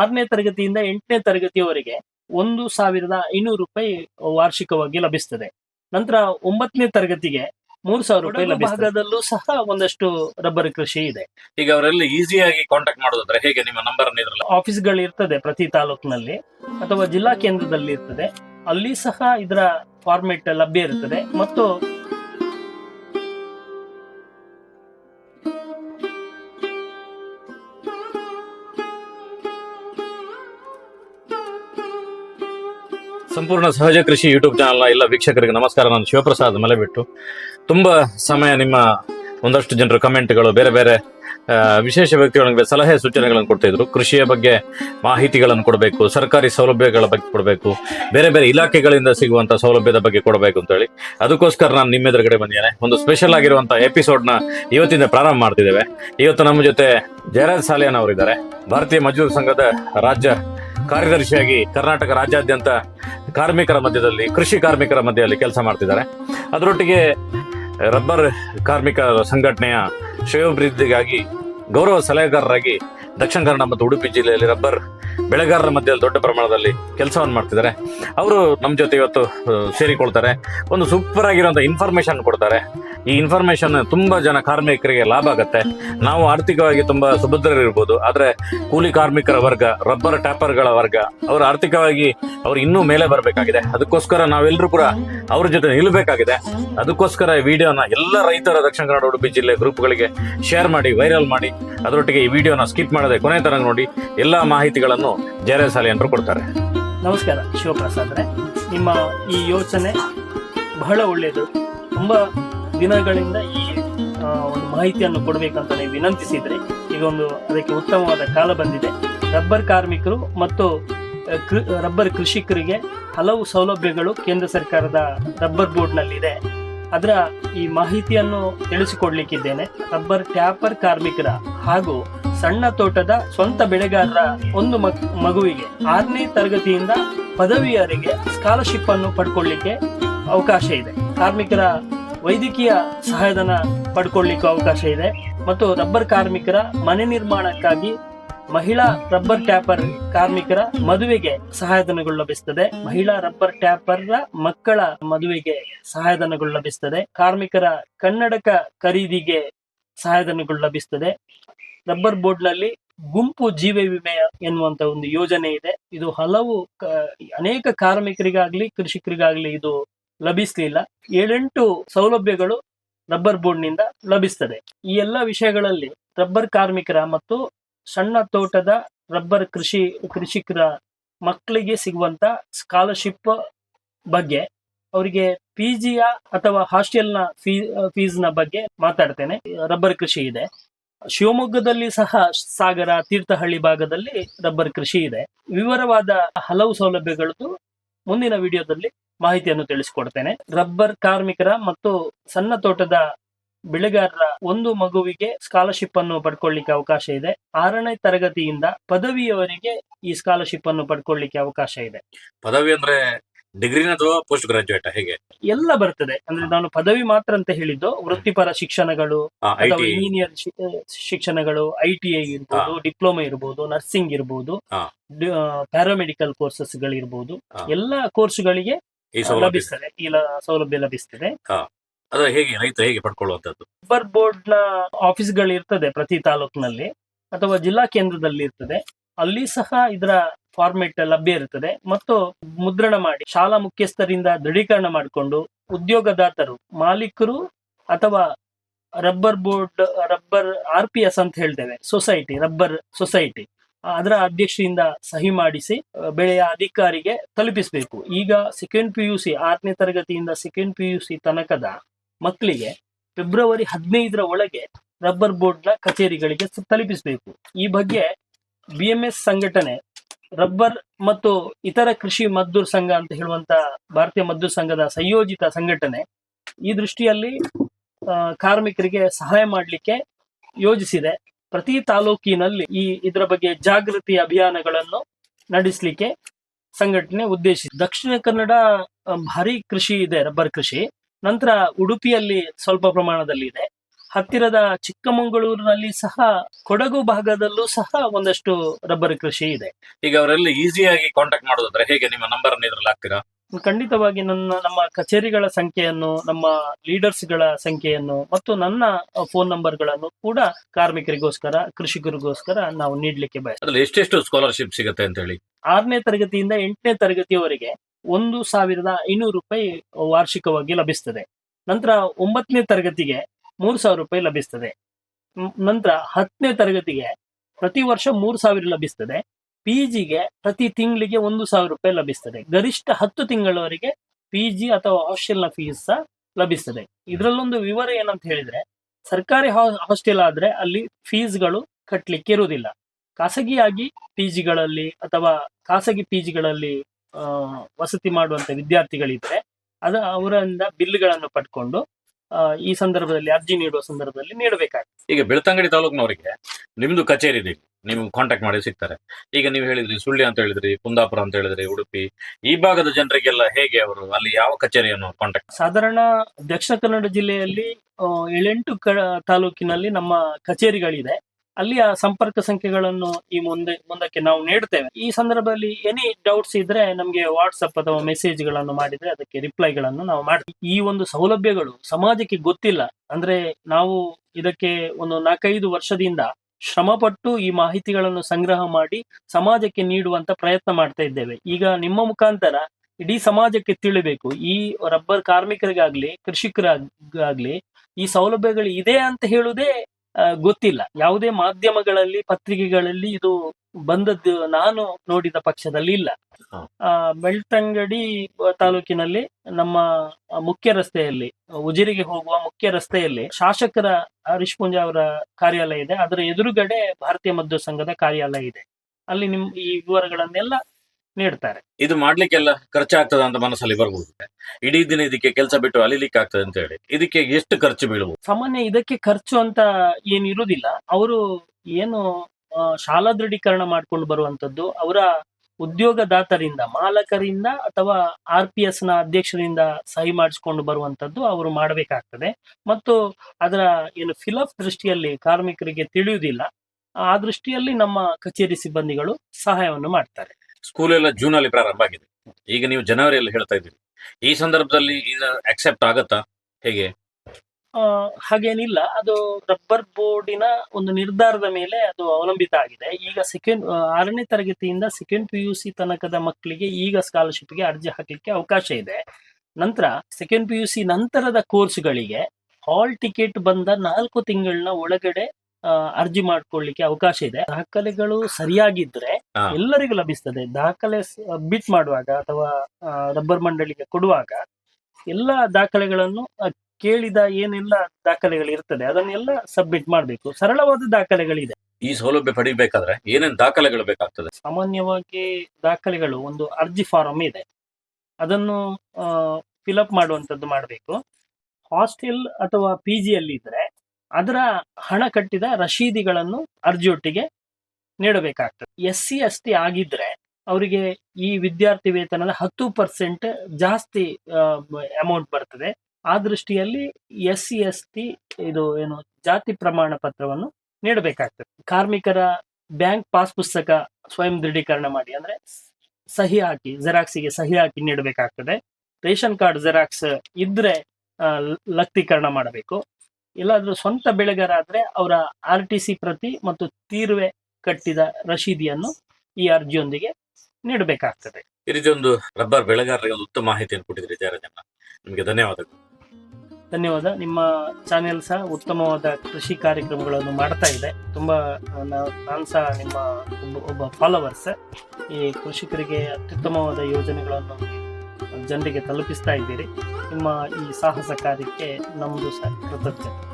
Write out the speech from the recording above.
ಆರನೇ ತರಗತಿಯಿಂದ ಎಂಟನೇ ತರಗತಿಯವರೆಗೆ ಒಂದು ಸಾವಿರದ ಐನೂರು ರೂಪಾಯಿ ವಾರ್ಷಿಕವಾಗಿ ಲಭಿಸ್ತದೆ. ನಂತರ ಒಂಬತ್ತನೇ ತರಗತಿಗೆ ಮೂರು ಸಾವಿರ ರೂಪಾಯಿ ಭಾಗದಲ್ಲೂ ಸಹ ಒಂದಷ್ಟು ರಬ್ಬರ್ ಕೃಷಿ ಇದೆ. ಈಗ ಅವರೆಲ್ಲ ಈಸಿಯಾಗಿ ಕಾಂಟ್ಯಾಕ್ಟ್ ಮಾಡೋದಾದ್ರೆ ಹೇಗೆ ನಿಮ್ಮ ನಂಬರ್ ಇದ್ರಲ್ಲ ಆಫೀಸ್ಗಳು ಇರ್ತದೆ ಪ್ರತಿ ತಾಲೂಕಿನಲ್ಲಿ ಅಥವಾ ಜಿಲ್ಲಾ ಕೇಂದ್ರದಲ್ಲಿ ಇರ್ತದೆ. ಅಲ್ಲಿ ಸಹ ಇದರ ಫಾರ್ಮೆಟ್ ಲಭ್ಯ ಇರ್ತದೆ. ಮತ್ತು ಸಂಪೂರ್ಣ ಸಹಜ ಕೃಷಿ ಯೂಟ್ಯೂಬ್ ಚಾನಲ್ನ ಎಲ್ಲ ವೀಕ್ಷಕರಿಗೆ ನಮಸ್ಕಾರ. ನಾನು ಶಿವಪ್ರಸಾದ್ ಮಲೆಬಿಟ್ಟು. ತುಂಬಾ ಸಮಯ ನಿಮ್ಮ ಒಂದಷ್ಟು ಜನರು ಕಮೆಂಟ್ಗಳು, ಬೇರೆ ಬೇರೆ ವಿಶೇಷ ವ್ಯಕ್ತಿಗಳಿಗೆ ಸಲಹೆ ಸೂಚನೆಗಳನ್ನು ಕೊಡ್ತಾ ಇದ್ರು ಕೃಷಿಯ ಬಗ್ಗೆ ಮಾಹಿತಿಗಳನ್ನು ಕೊಡಬೇಕು, ಸರ್ಕಾರಿ ಸೌಲಭ್ಯಗಳ ಬಗ್ಗೆ ಕೊಡಬೇಕು, ಬೇರೆ ಬೇರೆ ಇಲಾಖೆಗಳಿಂದ ಸಿಗುವಂತ ಸೌಲಭ್ಯದ ಬಗ್ಗೆ ಕೊಡಬೇಕು ಅಂತ ಹೇಳಿ ಅದಕ್ಕೋಸ್ಕರ ನಾನು ನಿಮ್ಮ ಎದುರುಗಡೆ ಬಂದಿದ್ದೇನೆ. ಒಂದು ಸ್ಪೆಷಲ್ ಆಗಿರುವಂಥ ಎಪಿಸೋಡ್ನ ಇವತ್ತಿಂದ ಪ್ರಾರಂಭ ಮಾಡ್ತಿದ್ದೇವೆ. ಇವತ್ತು ನಮ್ಮ ಜೊತೆ ಜಯರಾಜ್ ಸಾಲಿಯಾನ್ ಅವರಿದ್ದಾರೆ. ಭಾರತೀಯ ಮಜ್ದೂರ್ ಸಂಘದ ರಾಜ್ಯ ಕಾರ್ಯದರ್ಶಿಯಾಗಿ ಕರ್ನಾಟಕ ರಾಜ್ಯಾದ್ಯಂತ ಕಾರ್ಮಿಕರ ಮಧ್ಯದಲ್ಲಿ, ಕೃಷಿ ಕಾರ್ಮಿಕರ ಮಧ್ಯದಲ್ಲಿ ಕೆಲಸ ಮಾಡ್ತಿದ್ದಾರೆ. ಅದರೊಟ್ಟಿಗೆ ರಬ್ಬರ್ ಕಾರ್ಮಿಕ ಸಂಘಟನೆಯ ಶ್ರೇಯೋಭಿವೃದ್ಧಿಗಾಗಿ ಗೌರವ ಸಲಹೆಗಾರರಾಗಿ ದಕ್ಷಿಣ ಕನ್ನಡ ಮತ್ತು ಉಡುಪಿ ಜಿಲ್ಲೆಯಲ್ಲಿ ರಬ್ಬರ್ ಬೆಳೆಗಾರರ ಮಧ್ಯದಲ್ಲಿ ದೊಡ್ಡ ಪ್ರಮಾಣದಲ್ಲಿ ಕೆಲಸವನ್ನು ಮಾಡ್ತಿದ್ದಾರೆ. ಅವರು ನಮ್ಮ ಜೊತೆ ಇವತ್ತು ಸೇರಿಕೊಳ್ತಾರೆ. ಒಂದು ಸೂಪರ್ ಆಗಿರುವಂಥ ಇನ್ಫಾರ್ಮೇಷನ್ ಕೊಡ್ತಾರೆ. ಈ ಇನ್ಫಾರ್ಮೇಷನ್ ತುಂಬಾ ಜನ ಕಾರ್ಮಿಕರಿಗೆ ಲಾಭ ಆಗುತ್ತೆ. ನಾವು ಆರ್ಥಿಕವಾಗಿ ತುಂಬಾ ಸುಭದ್ರರಿರ್ಬೋದು. ಆದರೆ ಕೂಲಿ ಕಾರ್ಮಿಕರ ವರ್ಗ, ರಬ್ಬರ್ ಟ್ಯಾಪರ್ಗಳ ವರ್ಗ, ಅವರು ಆರ್ಥಿಕವಾಗಿ ಅವ್ರು ಇನ್ನೂ ಮೇಲೆ ಬರಬೇಕಾಗಿದೆ. ಅದಕ್ಕೋಸ್ಕರ ನಾವೆಲ್ಲರೂ ಕೂಡ ಅವ್ರ ಜೊತೆ ನಿಲ್ಲಬೇಕಾಗಿದೆ ಅದಕ್ಕೋಸ್ಕರ ಈ ವಿಡಿಯೋನ ಎಲ್ಲ ರೈತರ ದಕ್ಷಿಣ ಕನ್ನಡ ಉಡುಪಿ ಜಿಲ್ಲೆ ಗ್ರೂಪ್ಗಳಿಗೆ ಶೇರ್ ಮಾಡಿ ವೈರಲ್ ಮಾಡಿ, ಅದರೊಟ್ಟಿಗೆ ಈ ವಿಡಿಯೋನ ಸ್ಕಿಪ್ ಮಾಡದೆ ಕೊನೆ ತನಕ ನೋಡಿ ಎಲ್ಲಾ ಮಾಹಿತಿಗಳನ್ನು ಜಯರಾಜ್ ಅಂತ ಕೊಡ್ತಾರೆ. ನಮಸ್ಕಾರ ಶಿವಪ್ರಸಾದ್ರೆ ನಿಮ್ಮ ಈ ಯೋಚನೆ ಬಹಳ ಒಳ್ಳೆಯದು. ತುಂಬಾ ದಿನಗಳಿಂದ ಈ ಒಂದು ಮಾಹಿತಿಯನ್ನು ಕೊಡಬೇಕಂತ ನೀವು ವಿನಂತಿಸಿದ್ರೆ. ಈಗ ಒಂದು ಅದಕ್ಕೆ ಉತ್ತಮವಾದ ಕಾಲ ಬಂದಿದೆ. ರಬ್ಬರ್ ಕಾರ್ಮಿಕರು ಮತ್ತು ರಬ್ಬರ್ ಕೃಷಿಕರಿಗೆ ಹಲವು ಸೌಲಭ್ಯಗಳು ಕೇಂದ್ರ ಸರ್ಕಾರದ ರಬ್ಬರ್ ಬೋರ್ಡ್ನಲ್ಲಿದೆ. ಅದರ ಈ ಮಾಹಿತಿಯನ್ನು ತಿಳಿಸಿಕೊಡ್ಲಿಕ್ಕಿದ್ದೇನೆ. ರಬ್ಬರ್ ಟ್ಯಾಪರ್ ಕಾರ್ಮಿಕರ ಹಾಗೂ ಸಣ್ಣ ತೋಟದ ಸ್ವಂತ ಬೆಳೆಗಾರರ ಒಂದು ಮಗುವಿಗೆ ಆರನೇ ತರಗತಿಯಿಂದ ಪದವಿಯವರೆಗೆ ಸ್ಕಾಲರ್ಶಿಪ್ ಅನ್ನು ಪಡ್ಕೊಳ್ಳಿಕ್ಕೆ ಅವಕಾಶ ಇದೆ. ಕಾರ್ಮಿಕರ ವೈದ್ಯಕೀಯ ಸಹಾಯಧನ ಪಡ್ಕೊಳ್ಳಿಕ್ಕೂ ಅವಕಾಶ ಇದೆ ಮತ್ತು ರಬ್ಬರ್ ಕಾರ್ಮಿಕರ ಮನೆ ನಿರ್ಮಾಣಕ್ಕಾಗಿ ಮಹಿಳಾ ರಬ್ಬರ್ ಟ್ಯಾಪರ್ ಕಾರ್ಮಿಕರ ಮದುವೆಗೆ ಸಹಾಯಧನಗಳು ಲಭಿಸುತ್ತದೆ ಮಹಿಳಾ ರಬ್ಬರ್ ಟ್ಯಾಪರ್ ಮಕ್ಕಳ ಮದುವೆಗೆ ಸಹಾಯಧನಗಳು ಲಭಿಸುತ್ತದೆ ಕಾರ್ಮಿಕರ ಕನ್ನಡಕ ಖರೀದಿಗೆ ಸಹಾಯಧನಗಳು ಲಭಿಸ್ತದೆ. ರಬ್ಬರ್ ಬೋರ್ಡ್ನಲ್ಲಿ ಗುಂಪು ಜೀವ ವಿಮೆ ಎನ್ನುವಂತ ಒಂದು ಯೋಜನೆ ಇದೆ. ಇದು ಹಲವು ಅನೇಕ ಕಾರ್ಮಿಕರಿಗಾಗ್ಲಿ, ಕೃಷಿಕರಿಗಾಗ್ಲಿ ಇದು ಲಭಿಸಲಿಲ್ಲ. ಏಳೆಂಟು ಸೌಲಭ್ಯಗಳು ರಬ್ಬರ್ ಬೋರ್ಡ್ನಿಂದ ಲಭಿಸ್ತದೆ. ಈ ಎಲ್ಲ ವಿಷಯಗಳಲ್ಲಿ ರಬ್ಬರ್ ಕಾರ್ಮಿಕರ ಮತ್ತು ಸಣ್ಣ ತೋಟದ ರಬ್ಬರ್ ಕೃಷಿ, ಕೃಷಿಕರ ಮಕ್ಕಳಿಗೆ ಸಿಗುವಂತ ಸ್ಕಾಲರ್ಶಿಪ್ ಬಗ್ಗೆ ಅವರಿಗೆ ಪಿ ಜಿಯ ಅಥವಾ ಹಾಸ್ಟೆಲ್ನ ಫೀ ಫೀಸ್ನ ಬಗ್ಗೆ ಮಾತಾಡ್ತೇನೆ. ರಬ್ಬರ್ ಕೃಷಿ ಇದೆ. ಶಿವಮೊಗ್ಗದಲ್ಲಿ ಸಹ ಸಾಗರ ತೀರ್ಥಹಳ್ಳಿ ಭಾಗದಲ್ಲಿ ರಬ್ಬರ್ ಕೃಷಿ ಇದೆ. ವಿವರವಾದ ಹಲವು ಸೌಲಭ್ಯಗಳದ್ದು ಮುಂದಿನ ವಿಡಿಯೋದಲ್ಲಿ ಮಾಹಿತಿಯನ್ನು ತಿಳಿಸಿಕೊಡ್ತೇನೆ. ರಬ್ಬರ್ ಕಾರ್ಮಿಕರ ಮತ್ತು ಸಣ್ಣ ತೋಟದ ಬೆಳೆಗಾರರ ಒಂದು ಮಗುವಿಗೆ ಸ್ಕಾಲರ್ಶಿಪ್ ಅನ್ನು ಪಡ್ಕೊಳ್ಳಿಕ್ಕೆ ಅವಕಾಶ ಇದೆ. ಆರನೇ ತರಗತಿಯಿಂದ ಪದವಿಯವರಿಗೆ ಈ ಸ್ಕಾಲರ್ಶಿಪ್ ಅನ್ನು ಪಡ್ಕೊಳ್ಳಿಕ್ಕೆ ಅವಕಾಶ ಇದೆ. ಪದವಿ ಅಂದ್ರೆ ಡಿಗ್ರಿನ ಅಥವಾ ಪೋಸ್ಟ್ ಗ್ರಾಜುಯೇಟ್ ಹೇಗೆ? ಎಲ್ಲ ಬರ್ತದೆ. ಅಂದ್ರೆ ನಾನು ಪದವಿ ಮಾತ್ರ ಅಂತ ಹೇಳಿದ್ದು. ವೃತ್ತಿಪರ ಶಿಕ್ಷಣಗಳು ಅಥವಾ ಇಂಜಿನಿಯರ್ ಶಿಕ್ಷಣಗಳು ಐ ಟಿ ಐ ಇರ್ಬೋದು ಡಿಪ್ಲೊಮಾ ಇರ್ಬೋದು ನರ್ಸಿಂಗ್ ಇರ್ಬೋದು. ಪ್ಯಾರಾಮೆಡಿಕಲ್ ಕೋರ್ಸಸ್ ಗಳಿರ್ಬೋದು. ಎಲ್ಲ ಕೋರ್ಸ್ಗಳಿಗೆ ಲಭಿಸ್ತದೆ. ಈ ಸೌಲಭ್ಯ ಲಭಿಸ್ತದೆ. ಅದು ಹೇಗೆ ರೈತ ಹೇಗೆ ಪಡ್ಕೊಳ್ಳುವಂತದ್ದು ರಬ್ಬರ್ ಬೋರ್ಡ್ನ ಆಫೀಸ್ ಇರ್ತದೆ ಪ್ರತಿ ತಾಲೂಕಿನಲ್ಲಿ ಅಥವಾ ಜಿಲ್ಲಾ ಕೇಂದ್ರದಲ್ಲಿ ಇರ್ತದೆ ಅಲ್ಲಿ ಸಹ ಇದರ ಫಾರ್ಮೆಟ್ ಲಭ್ಯ ಇರುತ್ತದೆ ಮತ್ತು ಮುದ್ರಣ ಮಾಡಿ, ಶಾಲಾ ಮುಖ್ಯಸ್ಥರಿಂದ ದೃಢೀಕರಣ ಮಾಡಿಕೊಂಡು ಉದ್ಯೋಗದಾತರು, ಮಾಲೀಕರು ಅಥವಾ rubber board, rubber R P ಅಂತ ಹೇಳ್ತೇವೆ, ಸೊಸೈಟಿ, ರಬ್ಬರ್ ಸೊಸೈಟಿ. ಅದರ ಅಧ್ಯಕ್ಷರಿಂದ ಸಹಿ ಮಾಡಿಸಿ ಬೆಳೆಯ ಅಧಿಕಾರಿಗೆ ತಲುಪಿಸಬೇಕು. ಈಗ ಸೆಕೆಂಡ್ ಪಿ ಯು ಸಿ ಆರನೇ ತರಗತಿಯಿಂದ ಸೆಕೆಂಡ್ ಪಿ ಯು ಸಿ ತನಕದ ಮಕ್ಕಳಿಗೆ ಫೆಬ್ರವರಿ ಹದಿನೈದರ ಒಳಗೆ ರಬ್ಬರ್ ಬೋರ್ಡ್ನ ಕಚೇರಿಗಳಿಗೆ ತಲುಪಿಸಬೇಕು. ಈ ಬಗ್ಗೆ ಬಿ ಎಂ ಸಂಘಟನೆ ರಬ್ಬರ್ ಮತ್ತು ಇತರ ಕೃಷಿ ಮದ್ದೂರ್ ಸಂಘ ಅಂತ ಹೇಳುವಂತ ಭಾರತೀಯ ಮದ್ದೂರ್ ಸಂಘದ ಸಂಯೋಜಿತ ಸಂಘಟನೆ ಈ ದೃಷ್ಟಿಯಲ್ಲಿ ಕಾರ್ಮಿಕರಿಗೆ ಸಹಾಯ ಮಾಡಲಿಕ್ಕೆ ಯೋಜಿಸಿದೆ. ಪ್ರತಿ ತಾಲೂಕಿನಲ್ಲಿ ಈ ಇದರ ಬಗ್ಗೆ ಜಾಗೃತಿ ಅಭಿಯಾನಗಳನ್ನು ನಡೆಸಲಿಕ್ಕೆ ಸಂಘಟನೆ ಉದ್ದೇಶಿಸಿ ದಕ್ಷಿಣ ಕನ್ನಡ ಭಾರಿ ಕೃಷಿ ಇದೆ, ರಬ್ಬರ್ ಕೃಷಿ. ನಂತರ ಉಡುಪಿಯಲ್ಲಿ ಸ್ವಲ್ಪ ಪ್ರಮಾಣದಲ್ಲಿ ಇದೆ ಹತ್ತಿರದ ಚಿಕ್ಕಮಗಳೂರಿನಲ್ಲಿ ಸಹ ಕೊಡಗು ಭಾಗದಲ್ಲೂ ಸಹ ಒಂದಷ್ಟು ರಬ್ಬರ್ ಕೃಷಿ ಇದೆ. ಈಗ ಅವರೆಲ್ಲ ಈಸಿಯಾಗಿ ಕಾಂಟ್ಯಾಕ್ಟ್ ಮಾಡೋದಾದ್ರೆ ಹೇಗೆ? ನಿಮ್ಮ ನಂಬರ್ ಅನ್ನು ಇದ್ರಲ್ಲಿ ಹಾಕ್ತೀರಾ? ಖಂಡಿತವಾಗಿ ನನ್ನ ನಮ್ಮ ಕಚೇರಿಗಳ ಸಂಖ್ಯೆಯನ್ನು ನಮ್ಮ ಲೀಡರ್ಸ್ಗಳ ಸಂಖ್ಯೆಯನ್ನು ಮತ್ತು ನನ್ನ ಫೋನ್ ನಂಬರ್ಗಳನ್ನು ಕೂಡ ಕಾರ್ಮಿಕರಿಗೋಸ್ಕರ ಕೃಷಿಕರಿಗೋಸ್ಕರ ನಾವು ನೀಡಲಿಕ್ಕೆ ಬಯಸ್ತೇವೆ. ಎಷ್ಟೆಷ್ಟು ಸ್ಕಾಲರ್ಶಿಪ್ ಸಿಗುತ್ತೆ ಅಂತ ಹೇಳಿ? ಆರನೇ ತರಗತಿಯಿಂದ ಎಂಟನೇ ತರಗತಿಯವರೆಗೆ ಒಂದು ಸಾವಿರದ ಐನೂರು ರೂಪಾಯಿ ವಾರ್ಷಿಕವಾಗಿ ಲಭಿಸ್ತದೆ. ನಂತರ ಒಂಬತ್ತನೇ ತರಗತಿಗೆ ಮೂರು ಸಾವಿರ ರೂಪಾಯಿ ಲಭಿಸ್ತದೆ. ನಂತರ ಹತ್ತನೇ ತರಗತಿಗೆ ಪ್ರತಿ ವರ್ಷ ಮೂರು ಸಾವಿರ ಲಭಿಸ್ತದೆ. ಪಿ ಜಿಗೆ ಪ್ರತಿ ತಿಂಗಳಿಗೆ ಒಂದು ಸಾವಿರ ರೂಪಾಯಿ ಲಭಿಸ್ತದೆ. ಗರಿಷ್ಠ ಹತ್ತು ತಿಂಗಳವರೆಗೆ ಪಿ ಜಿ ಅಥವಾ ಹಾಸ್ಟೆಲ್ನ ಫೀಸ್ ಸಹ ಲಭಿಸ್ತದೆ. ಇದರಲ್ಲೊಂದು ವಿವರ ಏನಂತ ಹೇಳಿದ್ರೆ ಸರ್ಕಾರಿ ಹಾಸ್ಟೆಲ್ ಆದ್ರೆ ಅಲ್ಲಿ ಫೀಸ್ಗಳು ಕಟ್ಲಿಕ್ಕೆ ಇರುವುದಿಲ್ಲ. ಖಾಸಗಿಯಾಗಿ ಪಿ ಜಿಗಳಲ್ಲಿ ಅಥವಾ ಖಾಸಗಿ ಪಿ ಜಿಗಳಲ್ಲಿ ವಸತಿ ಮಾಡುವಂತ ವಿದ್ಯಾರ್ಥಿಗಳಿದ್ರೆ ಅದು ಅವರಿಂದ ಬಿಲ್ಗಳನ್ನು ಪಡ್ಕೊಂಡು ಆ, ಈ ಸಂದರ್ಭದಲ್ಲಿ ಅರ್ಜಿ ನೀಡುವ ಸಂದರ್ಭದಲ್ಲಿ ನೀಡಬೇಕಾಗ್ತದೆ ಈಗ ಬೆಳ್ತಂಗಡಿ ತಾಲೂಕಿನವರಿಗೆ ನಿಮ್ದು ಕಚೇರಿ ಇದೆ. ನೀವು ಕಾಂಟ್ಯಾಕ್ಟ್ ಮಾಡಿ ಸಿಗ್ತಾರೆ. ಈಗ ನೀವು ಹೇಳಿದ್ರಿ ಸುಳ್ಳಿ ಅಂತ ಹೇಳಿದ್ರಿ ಕುಂದಾಪುರ ಅಂತ ಹೇಳಿದ್ರಿ ಉಡುಪಿ ಈ ಭಾಗದ ಜನರಿಗೆಲ್ಲ ಹೇಗೆ ಅವರು ಅಲ್ಲಿ ಯಾವ ಕಚೇರಿಯನ್ನು ಕಾಂಟ್ಯಾಕ್ಟ್ ಸಾಧಾರಣ ದಕ್ಷಿಣ ಕನ್ನಡ ಜಿಲ್ಲೆಯಲ್ಲಿ ಏಳೆಂಟು ಕ ತಾಲೂಕಿನಲ್ಲಿ ನಮ್ಮ ಕಚೇರಿಗಳಿದೆ. ಅಲ್ಲಿಯ ಸಂಪರ್ಕ ಸಂಖ್ಯೆಗಳನ್ನು ಈ ಮುಂದೆ, ಮುಂದಕ್ಕೆ ನಾವು ನೀಡ್ತೇವೆ. ಈ ಸಂದರ್ಭದಲ್ಲಿ ಎನಿ ಡೌಟ್ಸ್ ಇದ್ರೆ ನಮಗೆ ವಾಟ್ಸಪ್ ಅಥವಾ ಮೆಸೇಜ್ಗಳನ್ನು ಮಾಡಿದ್ರೆ ಅದಕ್ಕೆ ರಿಪ್ಲೈಗಳನ್ನು ನಾವು ಮಾಡ್ತೀವಿ ಈ ಒಂದು ಸೌಲಭ್ಯಗಳು ಸಮಾಜಕ್ಕೆ ಗೊತ್ತಿಲ್ಲ. ಅಂದ್ರೆ ನಾವು ಇದಕ್ಕೆ ಒಂದು ನಾಲ್ಕೈದು ವರ್ಷದಿಂದ ಶ್ರಮಪಟ್ಟು ಈ ಮಾಹಿತಿಗಳನ್ನು ಸಂಗ್ರಹ ಮಾಡಿ ಸಮಾಜಕ್ಕೆ ನೀಡುವಂತ ಪ್ರಯತ್ನ ಮಾಡ್ತಾ ಇದ್ದೇವೆ. ಈಗ ನಿಮ್ಮ ಮುಖಾಂತರ ಇಡೀ ಸಮಾಜಕ್ಕೆ ತಿಳಿಬೇಕು. ಈ ರಬ್ಬರ್ ಕಾರ್ಮಿಕರಿಗಾಗ್ಲಿ ಕೃಷಿಕರಾಗ್ಲಿ ಈ ಸೌಲಭ್ಯಗಳು ಇದೆ ಅಂತ ಹೇಳುವುದೇ ಗೊತ್ತಿಲ್ಲ. ಯಾವುದೇ ಮಾಧ್ಯಮಗಳಲ್ಲಿ ಪತ್ರಿಕೆಗಳಲ್ಲಿ ಇದು ಬಂದದ್ದು ನಾನು ನೋಡಿದ ಪಕ್ಷದಲ್ಲಿ ಇಲ್ಲ. ಬೆಳ್ತಂಗಡಿ ತಾಲೂಕಿನಲ್ಲಿ ನಮ್ಮ ಮುಖ್ಯ ರಸ್ತೆಯಲ್ಲಿ ಉಜಿರಿಗೆ ಹೋಗುವ ಮುಖ್ಯ ರಸ್ತೆಯಲ್ಲಿ ಶಾಸಕರ ಹರೀಶ್ ಪೂಂಜಾ ಅವರ ಕಾರ್ಯಾಲಯ ಇದೆ. ಅದರ ಎದುರುಗಡೆ ಭಾರತೀಯ ಮದ್ದು ಸಂಘದ ಕಾರ್ಯಾಲಯ ಇದೆ. ಅಲ್ಲಿ ನಿಮ್ ಈ ವಿವರಗಳನ್ನೆಲ್ಲ ನೀಡ್ತಾರೆ. ಇದು ಮಾಡ್ಲಿಕ್ಕೆಲ್ಲ ಖರ್ಚಾಗ್ತದೆ ಅಂತ ಮನಸ್ಸಲ್ಲಿ ಬರ್ಬೋದು. ಇಡೀ ದಿನ ಇದಕ್ಕೆ ಕೆಲಸ ಬಿಟ್ಟು ಅಲಿಲಿಕ್ಕೆ ಆಗ್ತದೆ ಅಂತ ಹೇಳಿ. ಇದಕ್ಕೆ ಎಷ್ಟು ಖರ್ಚು ಬೀಳಬಹುದು ಸಾಮಾನ್ಯ ಇದಕ್ಕೆ ಖರ್ಚು ಅಂತ ಏನು ಇರುವುದಿಲ್ಲ. ಅವರು ಏನು ಶಾಲಾ ದೃಢೀಕರಣ ಮಾಡ್ಕೊಂಡು ಬರುವಂತದ್ದು ಅವರ ಉದ್ಯೋಗದಾತರಿಂದ ಮಾಲಕರಿಂದ ಅಥವಾ ಆರ್ ಪಿ ಎಸ್ನ ಅಧ್ಯಕ್ಷರಿಂದ ಸಹಿ ಮಾಡಿಸಿಕೊಂಡು ಬರುವಂತದ್ದು ಅವರು ಮಾಡಬೇಕಾಗ್ತದೆ. ಮತ್ತು ಅದರ ಏನು ಫಿಲಪ್ ದೃಷ್ಟಿಯಲ್ಲಿ ಕಾರ್ಮಿಕರಿಗೆ ತಿಳಿಯುವುದಿಲ್ಲ. ಆ ದೃಷ್ಟಿಯಲ್ಲಿ ನಮ್ಮ ಕಚೇರಿ ಸಿಬ್ಬಂದಿಗಳು ಸಹಾಯವನ್ನು ಮಾಡ್ತಾರೆ. ಸ್ಕೂಲ್ ಎಲ್ಲ ಜೂನ್ ಅಲ್ಲಿ ಪ್ರಾರಂಭ ಆಗಿದೆ. ಈಗ ನೀವು ಜನವರಿಯಲ್ಲಿ ಹೇಳ್ತಾ ಇದ್ದೀರಿ. ಈ ಸಂದರ್ಭದಲ್ಲಿ ಇದು ಅಕ್ಸೆಪ್ಟ್ ಆಗತ್ತಾ? ಹೇಗೆ? ಹಾಗೇನಿಲ್ಲ. ಅದು ರಬ್ಬರ್ ಬೋರ್ಡಿನ ಒಂದು ನಿರ್ಧಾರದ ಮೇಲೆ ಅದು ಅವಲಂಬಿತ ಆಗಿದೆ. ಈಗ ಸೆಕೆಂಡ್ ಆರನೇ ತರಗತಿಯಿಂದ ಸೆಕೆಂಡ್ ಪಿ ಯು ಸಿ ತನಕದ ಮಕ್ಕಳಿಗೆ ಈಗ ಸ್ಕಾಲರ್ಶಿಪ್ಗೆ ಅರ್ಜಿ ಹಾಕಲಿಕ್ಕೆ ಅವಕಾಶ ಇದೆ. ನಂತರ ಸೆಕೆಂಡ್ ಪಿ ಯು ಸಿ ನಂತರದ ಕೋರ್ಸ್ಗಳಿಗೆ ಹಾಲ್ ಟಿಕೆಟ್ ಬಂದ ನಾಲ್ಕು ತಿಂಗಳನ್ನ ಒಳಗಡೆ ಅರ್ಜಿ ಮಾಡ್ಕೊಳ್ಳಿಕ್ಕೆ ಅವಕಾಶ ಇದೆ. ದಾಖಲೆಗಳು ಸರಿಯಾಗಿದ್ರೆ ಎಲ್ಲರಿಗೂ ಲಭಿಸ್ತದೆ. ದಾಖಲೆ ಬಿಟ್ ಮಾಡುವಾಗ ಅಥವಾ ರಬ್ಬರ್ ಮಂಡಳಿಗೆ ಕೊಡುವಾಗ ಎಲ್ಲ ದಾಖಲೆಗಳನ್ನು ಕೇಳಿದ ಏನೆಲ್ಲ ದಾಖಲೆಗಳು ಇರ್ತದೆ ಅದನ್ನೆಲ್ಲ ಸಬ್ಮಿಟ್ ಮಾಡಬೇಕು. ಸರಳವಾದ ದಾಖಲೆಗಳಿದೆ. ಈ ಸೌಲಭ್ಯ ಪಡಿಬೇಕಾದ್ರೆ ಏನೇನು ದಾಖಲೆಗಳು ಬೇಕಾಗ್ತದೆ? ಸಾಮಾನ್ಯವಾಗಿ ದಾಖಲೆಗಳು ಒಂದು ಅರ್ಜಿ ಫಾರಂ ಇದೆ. ಅದನ್ನು ಫಿಲಪ್ ಮಾಡುವಂತದ್ದು ಮಾಡಬೇಕು. ಹಾಸ್ಟೆಲ್ ಅಥವಾ ಪಿ ಜಿಯಲ್ಲಿ ಇದ್ರೆ ಅದರ ಹಣ ಕಟ್ಟಿದ ರಶೀದಿಗಳನ್ನು ಅರ್ಜಿಯೊಟ್ಟಿಗೆ ನೀಡಬೇಕಾಗ್ತದೆ. ಎಸ್ ಸಿ ಎಸ್ ಟಿ ಆಗಿದ್ರೆ ಅವರಿಗೆ ಈ ವಿದ್ಯಾರ್ಥಿ ವೇತನದ ಹತ್ತು ಪರ್ಸೆಂಟ್ ಜಾಸ್ತಿ ಅಮೌಂಟ್ ಬರ್ತದೆ. ಆ ದೃಷ್ಟಿಯಲ್ಲಿ ಎಸ್ ಸಿ ಎಸ್ ಟಿ ಇದು ಏನು ಜಾತಿ ಪ್ರಮಾಣ ಪತ್ರವನ್ನು ನೀಡಬೇಕಾಗ್ತದೆ. ಕಾರ್ಮಿಕರ ಬ್ಯಾಂಕ್ ಪಾಸ್ ಪುಸ್ತಕ ಸ್ವಯಂ ದೃಢೀಕರಣ ಮಾಡಿ ಅಂದ್ರೆ ಸಹಿ ಹಾಕಿ, ಜೆರಾಕ್ಸಿಗೆ ಸಹಿ ಹಾಕಿ ನೀಡಬೇಕಾಗ್ತದೆ. ರೇಷನ್ ಕಾರ್ಡ್ ಜೆರಾಕ್ಸ್ ಇದ್ರೆ ಲಕ್ತೀಕರಣ ಮಾಡಬೇಕು. ಇಲ್ಲಾದ್ರೂ ಸ್ವಂತ ಬೆಳೆಗಾರಾದ್ರೆ ಅವರ ಆರ್ ಟಿ ಸಿ ಪ್ರತಿ ಮತ್ತು ತೀರ್ವೆ ಕಟ್ಟಿದ ರಶೀದಿಯನ್ನು ಈ ಅರ್ಜಿಯೊಂದಿಗೆ ನೀಡಬೇಕಾಗ್ತದೆ. ಈ ರೀತಿ ಒಂದು ರಬ್ಬರ್ ಬೆಳೆಗಾರರಿಗೆ ಒಂದು ಉತ್ತಮ ಮಾಹಿತಿಯನ್ನು ಕೊಟ್ಟಿದ್ರಿ ಜಯರಾಜಣ್ಣ ನಿಮಗೆ ಧನ್ಯವಾದಗಳು. ಧನ್ಯವಾದ. ನಿಮ್ಮ ಚಾನೆಲ್ ಸಹ ಉತ್ತಮವಾದ ಕೃಷಿ ಕಾರ್ಯಕ್ರಮಗಳನ್ನು ಮಾಡ್ತಾ ಇದೆ. ತುಂಬಾ ನಾನು ಸಹ ನಿಮ್ಮ ಒಬ್ಬ ಫಾಲೋವರ್ಸ್ ಈ ಕೃಷಿಕರಿಗೆ ಅತ್ಯುತ್ತಮವಾದ ಯೋಜನೆಗಳನ್ನು ಜನರಿಗೆ ತಲುಪಿಸ್ತಾ ಇದ್ದೀರಿ. ನಿಮ್ಮ ಈ ಸಾಹಸ ಕಾರ್ಯಕ್ಕೆ ನಮ್ಮದು ಸಹ ಕೃತಜ್ಞತೆ.